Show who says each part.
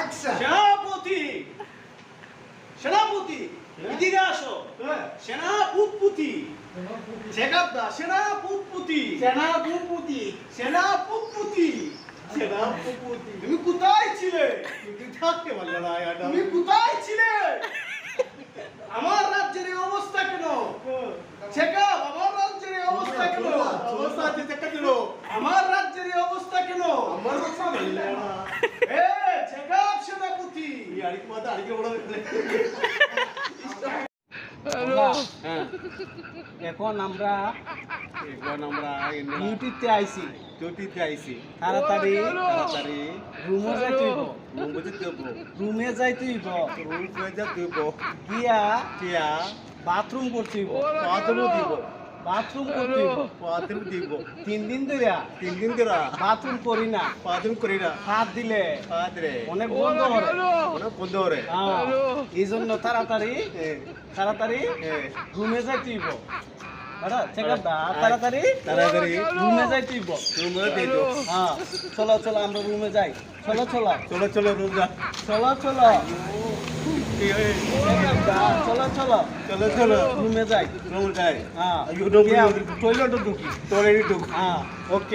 Speaker 1: আচ্ছা।
Speaker 2: সেনাপতি। সেনাপতি এদিকে আসো।
Speaker 1: হ্যাঁ।
Speaker 2: সেনাপুতপুতি চেকাপদা সেনাপুতপুতি
Speaker 1: সেনাপতি।
Speaker 2: সেনাপুতপুতি
Speaker 1: সেনাপতি।
Speaker 2: তুমি কোথায় ছিলে?
Speaker 1: তুই থাকতে পারলে না
Speaker 2: তুমি কোথায় ছিলে? আমার রাজ্যের অবস্থা কেন? চেকাপ আমার রাজ্যের অবস্থা কেন?
Speaker 1: অবস্থা আছে দেখা দিল
Speaker 2: আমার রাজ্যের অবস্থা কেন?
Speaker 1: আমার কথা বললে না
Speaker 2: এ চেকাপ সেনাপতি
Speaker 1: তুই আরেক মাথা আরেকে বড়
Speaker 2: হ্যাঁ
Speaker 3: এখন আমরা
Speaker 1: এখন আমরা
Speaker 3: ডিউটিতে আইছি।
Speaker 1: আইছি
Speaker 3: তাড়াতাড়ি
Speaker 1: তাড়াতাড়ি।
Speaker 3: রুমে যাইতে হইব।
Speaker 1: মুম্বইতে দেব
Speaker 3: রুমে যাইতে হইব।
Speaker 1: রুম করে যা দেব
Speaker 3: গিয়া বাথরুম করতে হইব।
Speaker 1: পাথরও দিব।
Speaker 3: বাথরুম করতে
Speaker 1: পাথর দিব
Speaker 3: তিন দিন ধরে
Speaker 1: তিন দিন ধরা
Speaker 3: বাথরুম করি না।
Speaker 1: পাথর করি না।
Speaker 3: হাত দিলে।
Speaker 1: পাথরে
Speaker 3: অনেক বন্ধ করে।
Speaker 1: অনেক বন্ধ রে
Speaker 3: হ্যাঁ, এই জন্য তাড়াতাড়ি তাড়াতাড়ি যাইতে দা। তাড়াতাড়ি
Speaker 1: তাড়াতাড়ি।
Speaker 3: রুমে যাইতে হইব।
Speaker 1: রুমে দাও
Speaker 3: হ্যাঁ। চলো চলো আমরা রুমে যাই। চলো চলো।
Speaker 1: চলো চলো রুম যা।
Speaker 3: চলো চলো। চলো চলো।
Speaker 1: চলো চলো।
Speaker 3: রুমে যাই।
Speaker 1: রুম যাই।
Speaker 3: হ্যাঁ। ঢুকি
Speaker 1: টয়লেট ঢুকি। টয়লেট ঢুক।
Speaker 3: হ্যাঁ
Speaker 1: ওকে